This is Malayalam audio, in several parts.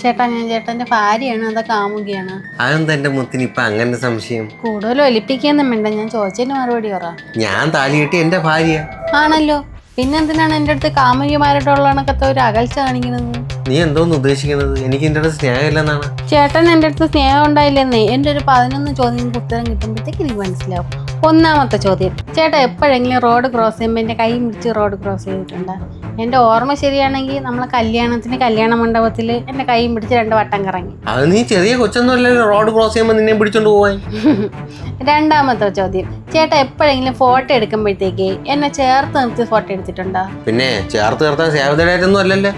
ചേട്ടാ ഞാൻ ചേട്ടന്റെ ഭാര്യയാണ് അതാ കാമുകയാണ് അതെന്താ എന്റെ മുത്തിന് ഇപ്പൊ അങ്ങനെ സംശയം? കൂടുതൽ ഒലിപ്പിക്കൊന്നും വേണ്ട ഞാൻ ചോദിച്ചതിന് മറുപടി പറ. ഞാൻ താലി കെട്ടി എന്റെ ഭാര്യ. ആണല്ലോ. പിന്നെന്തിനാണ് എന്റെ അടുത്ത് കാമുകിമാരോടുള്ള കണക്കത്തെ ഒരു അകൽച്ച കാണിക്കുന്നത്? നീ എന്തോന്ന് ഉദ്ദേശിക്കുന്നത്? എനിക്ക് എന്റെ അടുത്ത് സ്നേഹമില്ലെന്നാണ്. ചേട്ടൻ എന്റെ അടുത്ത് സ്നേഹം ഉണ്ടായില്ലെന്നേ എന്റെ ഒരു പതിനൊന്ന് ചോദ്യങ്ങൾക്ക് ഉത്തരം കിട്ടുമ്പോഴത്തേക്ക് എനിക്ക് മനസ്സിലാവും. ഒന്നാമത്തെ ചോദ്യം ചേട്ടാ എപ്പോഴെങ്കിലും റോഡ് ക്രോസ് ചെയ്യുമ്പോൾ എന്റെ കൈ പിടിച്ച് റോഡ് ക്രോസ് ചെയ്തിട്ടുണ്ട്? എന്റെ ഓർമ്മ ശരിയാണെങ്കിൽ നമ്മളെ കല്യാണത്തിന് കല്യാണ മണ്ഡപത്തിൽ എന്റെ കൈയും പിടിച്ച് രണ്ട് വട്ടം കറങ്ങി. അത് നീ ചെറിയ കൊച്ചൊന്നുമല്ലല്ലോ റോഡ് ക്രോസ് ചെയ്യുമ്പോൾ നിന്നെ പിടിച്ചോണ്ട് പോവാൻ. രണ്ടാമത്തെ ചോദ്യം ചേട്ടാ എപ്പോഴെങ്കിലും ഫോട്ടോ എടുക്കുമ്പോഴത്തേക്ക് എന്നെ ചേർത്ത് നിർത്തി ഫോട്ടോ എടുത്തിട്ടുണ്ടോ? പിന്നെ ചേർത്ത് നിർത്താൻ സേവതയായിട്ടൊന്നും അല്ലല്ലേ.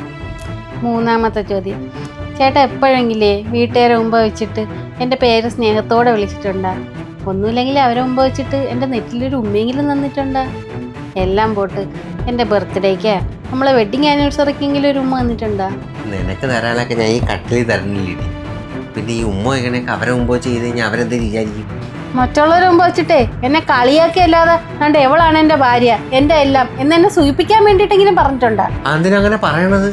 മൂന്നാമത്തെ ചോദ്യം ചേട്ടാ എപ്പോഴെങ്കിലേ വീട്ടുകാരെ മുമ്പ് വെച്ചിട്ട് എന്റെ പേര് സ്നേഹത്തോടെ വിളിച്ചിട്ടുണ്ടോ? ഒന്നുമില്ലെങ്കിൽ അവരെ മുമ്പ് വെച്ചിട്ട് എന്റെ നെറ്റിലൊരു ഉമ്മയെങ്കിലും തന്നിട്ടുണ്ടോ? എല്ലാം പോട്ട് എന്റെ ബർത്ത്ഡേക്ക് നമ്മളെ വെഡിങ് ആനിവേഴ്സറിക്കെങ്കിലും ഒരു ഉമ്മ വന്നിട്ടുണ്ടാ? നിനക്ക് തരാനൊക്കെ ഞാൻ ഈ കട്ടിലി തരണില്ലേ? പിന്നെ ഈ ഉമ്മ എങ്ങനെയൊക്കെ അവരെ മുമ്പ് ചെയ്ത് കഴിഞ്ഞാൽ അവരെന്ത് വിചാരിക്കും? മറ്റുള്ളവരെ മുമ്പ് വെച്ചിട്ടേ എന്നെ കളിയാക്കിയല്ലാതെ കണ്ട് എവളാണ് എന്റെ ഭാര്യ എന്റെ എല്ലാം എന്ന് എന്നെ സൂചിപ്പിക്കാൻ വേണ്ടിട്ടെങ്കിലും പറഞ്ഞിട്ടുണ്ടോ? അതിനങ്ങനെ പറയണത്?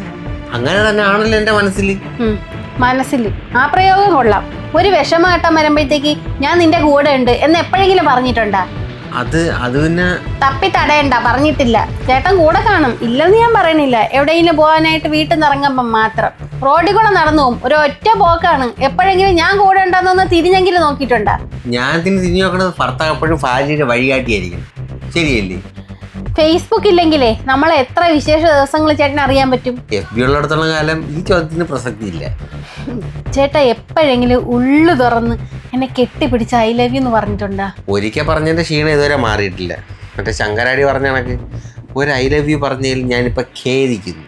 അങ്ങനെ തന്നെ ആണല്ലോ എന്റെ മനസ്സിൽ ഉം, മനസ്സിൽ ആ പ്രയോഗം കൊള്ളാം. ഒരു വിഷമഘട്ടം വരുമ്പോഴത്തേക്ക് ഞാൻ നിന്റെ കൂടെ ഉണ്ട് എന്ന് എപ്പോഴെങ്കിലും പറഞ്ഞിട്ടുണ്ടാ? അത് അത് പിന്നെ തപ്പി തടയണ്ട പറഞ്ഞിട്ടില്ല. ചേട്ടൻ കൂടെ കാണും. ഇല്ലെന്ന് ഞാൻ പറയണില്ല. എവിടെയെങ്കിലും പോകാനായിട്ട് വീട്ടിൽ നിന്ന് ഇറങ്ങുമ്പം മാത്രം. റോഡിൽ കൂടെ നടന്നു പോകും. ഒരു ഒറ്റ പോക്കാണ്. എപ്പോഴെങ്കിലും ഞാൻ കൂടെ ഉണ്ടെന്നൊന്ന് തിരിഞ്ഞെങ്കിലും നോക്കിയിട്ടുണ്ടാ? ഞാൻ തിരിഞ്ഞു നോക്കണത് ഭർത്താവ് എപ്പോഴും ഭാര്യയുടെ വഴികാട്ടിയായിരിക്കും. ശരിയല്ലേ? ഫേസ്ബുക്ക് ഇല്ലെങ്കിലേ നമ്മൾ എത്ര വിശേഷ ദിവസങ്ങൾ ചേട്ടൻ അറിയാൻ പറ്റും? എഫ് ബി ഉള്ളിടത്തോളം കാലം ഈ ചോദ്യത്തിന് പ്രസക്തി ഇല്ല ചേട്ടാ എപ്പോഴെങ്കിലും ഉള്ളു തുറന്ന് എന്നെ കെട്ടിപ്പിടിച്ച് ഐ ലവ് യു എന്ന് പറഞ്ഞിട്ടുണ്ടാ? ഒരിക്കൽ പറഞ്ഞതിന്റെ ക്ഷീണം ഇതുവരെ മാറിയിട്ടില്ല. മറ്റേ ശങ്കരാടി പറഞ്ഞ കണക്ക് ഒരു ഐ ലവ് യു പറഞ്ഞതിൽ ഞാനിപ്പോ ഖേദിക്കുന്നു.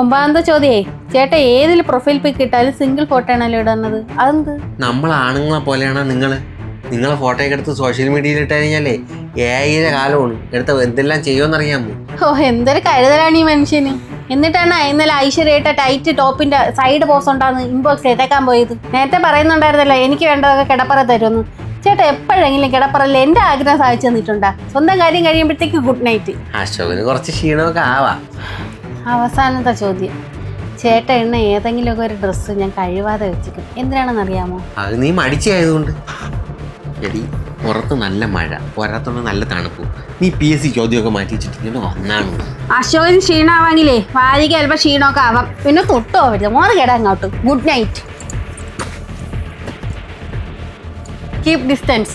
ഒമ്പതാമത്തെ ചോദ്യേ ചേട്ട ഏതിൽ പ്രൊഫൈൽ പിക്ക് ഇട്ടാലും സിംഗിൾ ഫോട്ടോ ആണല്ലോ ഇടുന്നത് അതെന്ത്? നമ്മൾ ആണുങ്ങളെ പോലെയാണോ നിങ്ങൾ നിങ്ങളെ ഫോട്ടോ എടുത്ത് സോഷ്യൽ മീഡിയയിൽ ഇട്ട് കഴിഞ്ഞാലേ ഏഴര കാലമാണ്. എടുത്ത എന്തെല്ലാം ചെയ്യുമെന്നറിയാമോ ഓ എന്തൊരു കരുതലാണ് ഈ മനുഷ്യന്. എന്നിട്ടാണ് ഇന്നലെ ഐശ്വര്യമായിട്ട് ടൈറ്റ് ടോപ്പിന്റെ സൈഡ് പോസ് ഉണ്ടാകുന്ന ഇൻബോക്സ് ഏതേക്കാൻ പോയത്. നേരത്തെ പറയുന്നുണ്ടായിരുന്നല്ലോ എനിക്ക് വേണ്ടതൊക്കെ കിടപ്പറ തരുമെന്ന്. ചേട്ടാ എപ്പോഴെങ്കിലും കിടപ്പറല്ല എന്റെ ആഗ്രഹം സാധിച്ചു തന്നിട്ടുണ്ടാ? സ്വന്തം കാര്യം കഴിയുമ്പോഴത്തേക്ക് ഗുഡ് നൈറ്റ് അശോകന് കുറച്ച് ക്ഷീണമൊക്കെ ആവാം. അവസാനത്തെ ചോദ്യം. ചേട്ട എണ്ണ ഏതെങ്കിലുമൊക്കെ ഒരു ഡ്രസ്സ് ഞാൻ കഴിവാതെ വെച്ചിരിക്കും. എന്തിനാണെന്ന് അറിയാമോ അത് നീ മടിച്ചായതുകൊണ്ട് എടി പുറത്ത് നല്ല മഴ പോരാത്തോണ്ട് നല്ല തണുപ്പ്. നീ പി എസ് സി ചോദ്യമൊക്കെ മാറ്റി വെച്ചിട്ട് ഇങ്ങനെ വന്നാണ് അശോകന് ക്ഷീണമാവാങ്കിലേ ഭാര്യയ്ക്ക് ചിലപ്പോൾ ക്ഷീണമൊക്കെ ആവാം. പിന്നെ തൊട്ടോ പറ്റില്ല മോറ് കേടാ അങ്ങോട്ട് ഗുഡ് നൈറ്റ് കീപ് ഡിസ്റ്റൻസ്